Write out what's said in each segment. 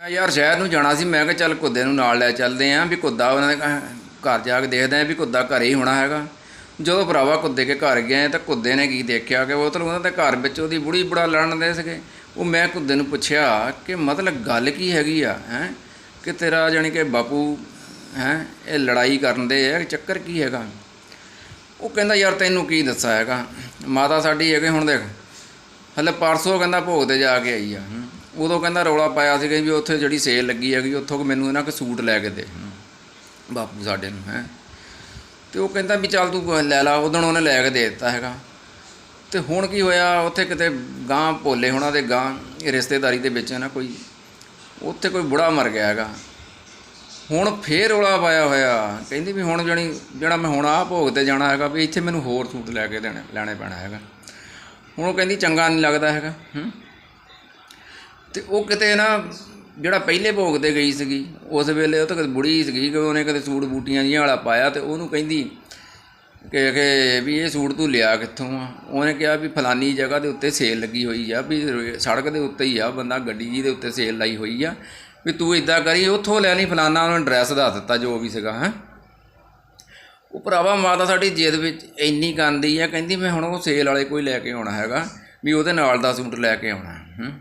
ਮੈਂ ਯਾਰ ਸ਼ਹਿਰ ਨੂੰ ਜਾਣਾ ਸੀ, ਮੈਂ ਕਿਹਾ ਚੱਲ ਕੁੱਦੇ ਨੂੰ ਨਾਲ ਲੈ ਚੱਲਦੇ ਆਂ ਵੀ ਕੁੱਦਾ ਉਹਨਾਂ ਦੇ ਘਰ ਜਾ ਕੇ ਦੇਖਦੇ ਆਂ ਵੀ ਕੁੱਦਾ ਘਰੇ ਹੀ ਹੋਣਾ ਹੈਗਾ। ਜਦੋਂ ਭਰਾਵਾ ਕੁੱਦੇ ਕੇ ਘਰ ਗਏ ਤਾਂ ਕੁੱਦੇ ਨੇ ਕੀ ਦੇਖਿਆ ਕਿ ਉਹ ਤਾਂ ਉਹਨਾਂ ਦੇ ਘਰ ਵਿੱਚ ਉਹਦੀ ਬੁੜੀ ਬੁੜਾ ਲੜਨ ਦੇ ਸੀਗੇ। ਉਹ ਮੈਂ ਕੁੱਦੇ ਨੂੰ ਪੁੱਛਿਆ ਕਿ ਮਤਲਬ ਗੱਲ ਕੀ ਹੈਗੀ ਆ, ਹੈ? ਕਿ ਤੇਰਾ ਜਾਣੀ ਕਿ ਬਾਪੂ, ਹੈ? ਇਹ ਲੜਾਈ ਕਰਨ ਦੇ ਆ, ਚੱਕਰ ਕੀ ਹੈਗਾ? ਉਹ ਕਹਿੰਦਾ, ਯਾਰ ਤੈਨੂੰ ਕੀ ਦੱਸਾਂ ਹੈਗਾ? ਮਾਤਾ ਸਾਡੀ ਹੈਗੇ, ਹੁਣ ਦੇਖ। ਹਲੇ ਪਰਸੋਂ ਕਹਿੰਦਾ ਭੋਗ ਤੇ ਜਾ ਕੇ ਆਈ ਆ ਉਦੋਂ ਕਹਿੰਦਾ ਰੌਲਾ ਪਾਇਆ ਸੀਗਾ ਵੀ ਉੱਥੇ ਜਿਹੜੀ ਸੇਲ ਲੱਗੀ ਹੈਗੀ, ਉੱਥੋਂ ਕਿ ਮੈਨੂੰ ਇਹਨਾਂ ਕੋ ਸੂਟ ਲੈ ਕੇ ਦੇ। ਬਾਪੂ ਸਾਡੇ ਨੂੰ, ਹੈ। ਤੇ ਉਹ ਕਹਿੰਦਾ ਵੀ ਚੱਲ ਤੂੰ ਲੈ ਲਾ, ਉਦੋਂ ਉਹਨੇ ਲੈ ਕੇ ਦੇ ਦਿੱਤਾ ਹੈਗਾ। ਤੇ ਹੁਣ ਕੀ ਹੋਇਆ, ਉੱਥੇ ਕਿਤੇ ਗਾਂ ਭੋਲੇ ਹੋਣਾ ਦੇ ਗਾਂ ਰਿਸ਼ਤੇਦਾਰੀ ਦੇ ਵਿੱਚ ਨਾ ਕੋਈ, ਉੱਥੇ ਕੋਈ ਬੁੜਾ ਮਰ ਗਿਆ ਹੈਗਾ। ਹੁਣ ਫੇਰ ਰੌਲਾ ਪਾਇਆ ਹੋਇਆ। ਕਹਿੰਦੀ ਵੀ ਹੁਣ ਜਣੀ, ਜਿਹੜਾ ਮੈਂ ਹੁਣ ਆਹ ਭੋਗ ਤੇ ਜਾਣਾ ਹੈਗਾ ਵੀ ਇੱਥੇ ਮੈਨੂੰ ਹੋਰ ਸੂਟ ਲੈ ਕੇ ਦੇਣੇ, ਲੈਣੇ ਪੈਣਾ ਹੈਗਾ। ਹੁਣ ਉਹ ਕਹਿੰਦੀ ਚੰਗਾ ਨਹੀਂ ਲੱਗਦਾ ਹੈਗਾ, ਹੂੰ। ਤੇ ਉਹ ਕਿਤੇ ਨਾ ਜਿਹੜਾ ਪਹਿਲੇ ਭੋਗ ਤੇ ਗਈ ਸੀਗੀ, ਉਸ ਵੇਲੇ ਉਹ ਤਾਂ ਕਦੇ ਬੁੜੀ ਸੀਗੀ ਕਿ ਉਹਨੇ ਕਦੇ ਸੂਟ ਬੂਟੀਆਂ ਜਿਹੀਆਂ ਵਾਲਾ ਪਾਇਆ ਤੇ ਉਹਨੂੰ ਕਹਿੰਦੀ ਕਿ ਕਿ ਵੀ ਇਹ ਸੂਟ ਤੂੰ ਲਿਆ ਕਿੱਥੋਂ ਆ? ਉਹਨੇ ਕਿਹਾ ਵੀ ਫਲਾਨੀ ਜਗ੍ਹਾ ਦੇ ਉੱਤੇ ਸੇਲ ਲੱਗੀ ਹੋਈ ਆ, ਵੀ ਸੜਕ ਦੇ ਉੱਤੇ ਹੀ ਆ ਬੰਦਾ, ਗੱਡੀ ਜੀ ਦੇ ਉੱਤੇ ਸੇਲ ਲਾਈ ਹੋਈ ਆ, ਵੀ ਤੂੰ ਇਦਾਂ ਕਰੀ, ਉੱਥੋਂ ਲੈ ਲਈ ਫਲਾਨਾ, ਉਹਨੇ ਐਡਰੈਸ ਦੱਸ ਦਿੱਤਾ ਜੋ ਵੀ ਸੀਗਾ, ਹੈ। ਉਹ ਭਰਾਵਾ ਮਾਤਾ ਸਾਡੀ ਜਿੱਦ ਵਿੱਚ ਇੰਨੀ ਗੰਦੀ ਆ, ਕਹਿੰਦੀ ਮੈਂ ਹੁਣ ਉਹ ਸੇਲ ਵਾਲੇ ਕੋਈ ਲੈ ਕੇ ਆਉਣਾ ਹੈਗਾ, ਵੀ ਉਹਦੇ ਨਾਲ ਦਾ ਸੂਟ ਲੈ ਕੇ ਆਉਣਾ, ਹੂੰ।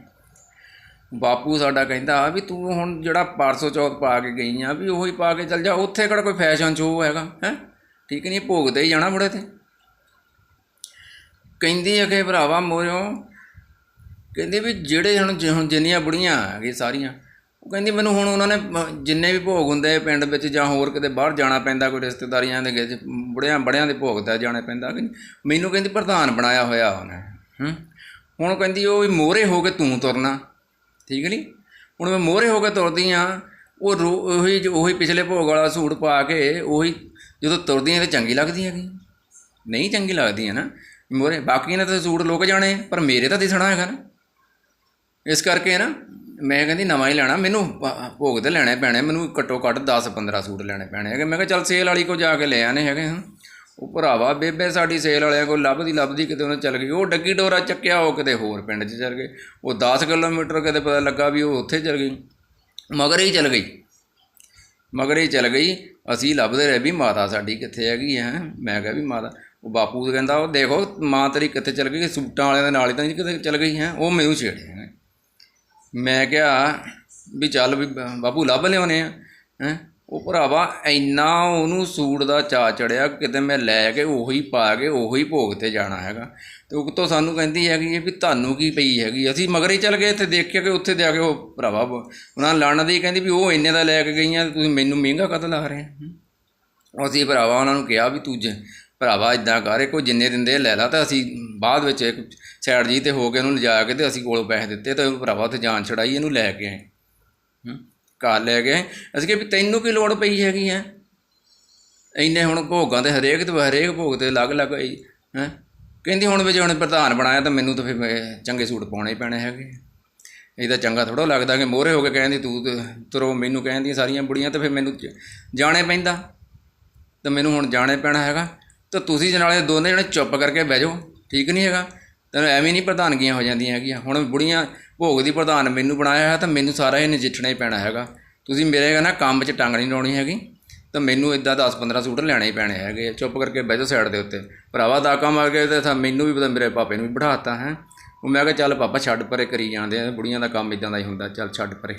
ਬਾਪੂ ਸਾਡਾ ਕਹਿੰਦਾ ਵੀ ਤੂੰ ਹੁਣ ਜਿਹੜਾ ਪਰਸੋਂ ਚੌਕ ਪਾ ਕੇ ਗਈ ਆ, ਵੀ ਉਹੀ ਪਾ ਕੇ ਚੱਲ ਜਾ। ਉੱਥੇ ਕਿਹੜਾ ਕੋਈ ਫੈਸ਼ਨ ਸ਼ੋਅ ਹੈਗਾ, ਹੈ? ਠੀਕ ਨਹੀਂ, ਭੋਗਦੇ ਹੀ ਜਾਣਾ ਮੁੜੇ ਤੇ। ਕਹਿੰਦੀ ਆ ਕਿ ਭਰਾਵਾ ਮੋਰਿਓ, ਕਹਿੰਦੀ ਵੀ ਜਿਹੜੇ ਹੁਣ ਜਿੰਨੀਆਂ ਬੁੜੀਆਂ ਆ ਗਈ ਸਾਰੀਆਂ, ਉਹ ਕਹਿੰਦੀ ਮੈਨੂੰ ਹੁਣ ਉਹਨਾਂ ਨੇ ਜਿੰਨੇ ਵੀ ਭੋਗ ਹੁੰਦੇ ਪਿੰਡ ਵਿੱਚ ਜਾਂ ਹੋਰ ਕਿਤੇ ਬਾਹਰ ਜਾਣਾ ਪੈਂਦਾ, ਕੋਈ ਰਿਸ਼ਤੇਦਾਰੀਆਂ ਦੇ ਵਿੱਚ, ਬੁੜਿਆਂ, ਬੜਿਆਂ ਦੇ ਭੋਗ ਜਾਣਾ ਪੈਂਦਾ ਕਿ ਮੈਨੂੰ ਕਹਿੰਦੀ ਪ੍ਰਧਾਨ ਬਣਾਇਆ ਹੋਇਆ ਉਹਨੇ, ਹੂੰ? ਹੁਣ ਕਹਿੰਦੀ ਉਹ ਵੀ ਮੋਹਰੇ ਹੋ ਕੇ ਤੂੰ ਤੁਰਨਾ। ਠੀਕ ਨਹੀਂ ਹੁਣ ਮੈਂ ਮੋਹਰੇ ਹੋ ਕੇ ਤੁਰਦੀ ਆ, ਉਹ ਰੋ- ਉਹੀ ਉਹੀ ਪਿਛਲੇ ਭੋਗ ਵਾਲਾ ਸੂਟ ਪਾ ਕੇ ਉਹੀ ਜਦੋਂ ਤੁਰਦੀ ਆ ਤੇ ਚੰਗੀ ਲੱਗਦੀ ਹੈਗੀ। ਨਹੀਂ ਚੰਗੀ ਲੱਗਦੀ ਹੈ ਨਾ। ਮੋਹਰੇ ਬਾਕੀ ਨੇ ਤਾਂ ਸੂਟ ਲੋਕ ਜਾਣੇ, ਪਰ ਮੇਰੇ ਤਾਂ ਦਿਸਣਾ ਹੈਗਾ ਨਾ। ਇਸ ਕਰਕੇ ਨਾ, ਮੈਂ ਕਹਿੰਦੀ ਨਵਾਂ ਹੀ ਲੈਣਾ। ਮੈਨੂੰ ਭ- ਭੋਗ ਤੇ ਲੈਣੇ ਪੈਣੇ। ਮੈਨੂੰ ਘੱਟੋ ਘੱਟ 10 15 ਸੂਟ ਲੈਣੇ ਪੈਣੇ ਹੈਗੇ। ਮੈਂ ਕਿਹਾ ਚੱਲ ਸੇਲ ਵਾਲੀ ਕੋ ਜਾ ਕੇ ਲੈ ਆਨੇ ਹੈਗੇ ਹਾਂ ਉਹ ਭਰਾਵਾ, ਬੇਬੇ ਸਾਡੀ ਸੇਲ ਵਾਲਿਆਂ ਕੋਲ ਲੱਭਦੀ ਲੱਭਦੀ ਕਿਤੇ ਉਹਨੇ ਚੱਲ ਗਈ। ਉਹ ਡੱਗੀ ਡੋਰਾ ਚੱਕਿਆ, ਉਹ ਕਿਤੇ ਹੋਰ ਪਿੰਡ 'ਚ ਚੱਲ ਗਏ। ਉਹ 10 ਕਿਲੋਮੀਟਰ ਕਿਤੇ ਪਤਾ ਲੱਗਾ ਵੀ ਉਹ ਉੱਥੇ ਚੱਲ ਗਈ। ਮਗਰ ਹੀ ਚੱਲ ਗਈ। ਮਗਰ ਹੀ ਚੱਲ ਗਈ। ਅਸੀਂ ਲੱਭਦੇ ਰਹੇ ਵੀ ਮਾਤਾ ਸਾਡੀ ਕਿੱਥੇ ਹੈਗੀ ਹੈ? ਮੈਂ ਕਿਹਾ ਵੀ ਮਾਤਾ, ਉਹ ਬਾਪੂ ਕਹਿੰਦਾ, ਉਹ ਦੇਖੋ, ਮਾਂ ਤੇਰੀ ਕਿੱਥੇ ਚੱਲ ਗਈ? ਸੂਟਾਂ ਵਾਲਿਆਂ ਦੇ ਨਾਲ ਹੀ ਤਾਂ ਨਹੀਂ ਕਿਤੇ ਚੱਲ ਗਈ, ਹੈ? ਉਹ ਮੈਨੂੰ ਛੇੜਿਆ ਮੈਂ ਕਿਹਾ ਵੀ ਚੱਲ ਵੀ, ਬਾਪੂ ਲੱਭ ਲਿਆਉਨੇ ਆ ਹੈ? ਉਹ ਭਰਾਵਾ ਇੰਨਾ ਉਹਨੂੰ ਸੂਟ ਦਾ ਚਾ ਚੜਿਆ ਕਿਤੇ ਮੈਂ ਲੈ ਕੇ ਉਹੀ ਪਾ ਕੇ ਉਹੀ ਭੋਗ ਤੇ ਜਾਣਾ ਹੈਗਾ। ਤੇ ਤੋਂ ਸਾਨੂੰ ਕਹਿੰਦੀ ਹੈਗੀ ਵੀ ਤੁਹਾਨੂੰ ਕੀ ਪਈ ਹੈਗੀ? ਅਸੀਂ ਮਗਰੇ ਹੀ ਚੱਲ ਗਏ ਇੱਥੇ ਦੇਖ ਕੇ, ਕਿ ਉੱਥੇ ਜਾ ਕੇ ਉਹ ਭਰਾਵਾ ਬ- ਉਹਨਾਂ ਲੜਨ ਦੀ ਕਹਿੰਦੀ ਵੀ ਉਹ ਇੰਨੇ ਦਾ ਲੈ ਕੇ ਗਈਆਂ, ਤੁਸੀਂ ਮੈਨੂੰ ਮਹਿੰਗਾ ਕਦ ਲਾ ਰਹੇ ਹੋ? ਅਸੀਂ ਭਰਾਵਾ ਉਹਨਾਂ ਨੂੰ ਕਿਹਾ ਵੀ ਤੂੰ ਜ- ਭਰਾਵਾ ਇਦਾਂ ਕਰ ਕੋਈ ਜਿੰਨੇ ਦਿੰਦੇ ਆ ਲੈ ਲਾ ਤਾਂ ਅਸੀਂ ਬਾਅਦ ਵਿੱਚ ਇੱਕ ਸਾਈਡ ਜੀ ਤੇ ਹੋ ਕੇ ਉਹਨੂੰ ਲਿਜਾ ਕੇ ਤੇ ਅਸੀਂ ਕੋਲੋਂ ਪੈਸੇ ਦਿੱਤੇ ਤੇ ਭਰਾਵਾ ਉੱਥੇ ਜਾਨ ਛੜਾਈ ਇਹਨੂੰ ਲੈ ਕੇ ਆਏ। ਘਰ ਲੈ ਗਏ। ਅਸੀਂ ਕਿਹਾ ਵੀ ਤੈਨੂੰ ਕੀ ਲੋੜ ਪਈ ਹੈਗੀ ਹੈ? ਇੰਨੇ ਹੁਣ ਭੋਗਾਂ ਤੇ ਹਰੇਕ ਤੇ ਹਰੇਕ ਭੋਗ ਤੇ ਅਲੱਗ-ਅਲੱਗ ਹੈ ਹੈ? ਕਹਿੰਦੀ ਹੁਣ ਵੀ ਜੇ ਹੁਣ ਪ੍ਰਧਾਨ ਬਣਾਇਆ ਤਾਂ ਮੈਨੂੰ ਤਾਂ ਫਿਰ ਚੰਗੇ ਸੂਟ ਪਾਉਣੇ ਪੈਣੇ ਹੈਗੇ। ਇਹ ਤਾਂ ਚੰਗਾ ਥੋੜਾ ਲੱਗਦਾ ਕਿ ਮੋਹਰੇ ਹੋ ਕੇ ਕਹਿੰਦੀ ਤੂੰ ਤੇ ਤੁਰੋ, ਮੈਨੂੰ ਕਹਿੰਦੀਆਂ ਸਾਰੀਆਂ ਬੁੜੀਆਂ ਤਾਂ ਫਿਰ ਮੈਨੂੰ ਜਾਣੇ ਪੈਂਦਾ। ਤਾਂ ਮੈਨੂੰ ਹੁਣ ਜਾਣੇ ਪੈਣਾ ਹੈਗਾ। ਤਾਂ ਤੁਸੀਂ ਜੇ ਨਾਲੇ ਦੋਨੇ ਜਣੇ ਚੁੱਪ ਕਰਕੇ ਬਹਿ ਜਾਓ, ਠੀਕ ਨਹੀਂ ਹੈਗਾ? ਤੈਨੂੰ ਐਵੇਂ ਨਹੀਂ ਪ੍ਰਧਾਨਗੀਆਂ ਹੋ ਜਾਂਦੀਆਂ ਹੈਗੀਆਂ। ਹੁਣ ਬੁੜੀਆਂ ਭੋਗ ਦੀ ਪ੍ਰਧਾਨ ਮੈਨੂੰ ਬਣਾਇਆ ਹੈ ਤਾਂ ਮੈਨੂੰ ਸਾਰਾ ਇਹ ਨਜਿੱਠਣਾ ਹੀ ਪੈਣਾ ਹੈਗਾ। ਤੁਸੀਂ ਮੇਰੇ ਨਾ ਕੰਮ 'ਚ ਟੰਗ ਨਹੀਂ ਲਾਉਣੀ ਹੈਗੀ, ਤਾਂ ਮੈਨੂੰ ਇਦਾਂ 10 15 ਸੂਟ ਲੈਣੇ ਹੀ ਪੈਣੇ ਹੈਗੇ ਚੁੱਪ ਕਰਕੇ ਬਹਿ ਜਾ ਸਾਈਡ ਦੇ ਉੱਤੇ। ਭਰਾਵਾ ਦਾ ਕੰਮ ਆ ਗਏ ਤਾਂ ਮੈਨੂੰ ਵੀ ਪਤਾ ਮੇਰੇ ਪਾਪੇ ਨੂੰ ਵੀ ਬਿਠਾਤਾ ਹੈ। ਉਹ ਮੈਂ ਕਿਹਾ ਚੱਲ ਪਾਪਾ ਛੱਡ ਪਰੇ ਕਰੀ ਜਾਂਦੇ ਆ, ਬੁੜੀਆਂ ਦਾ ਕੰਮ ਇਦਾਂ ਦਾ ਹੀ ਹੁੰਦਾ, ਚੱਲ ਛੱਡ ਪਰੇ।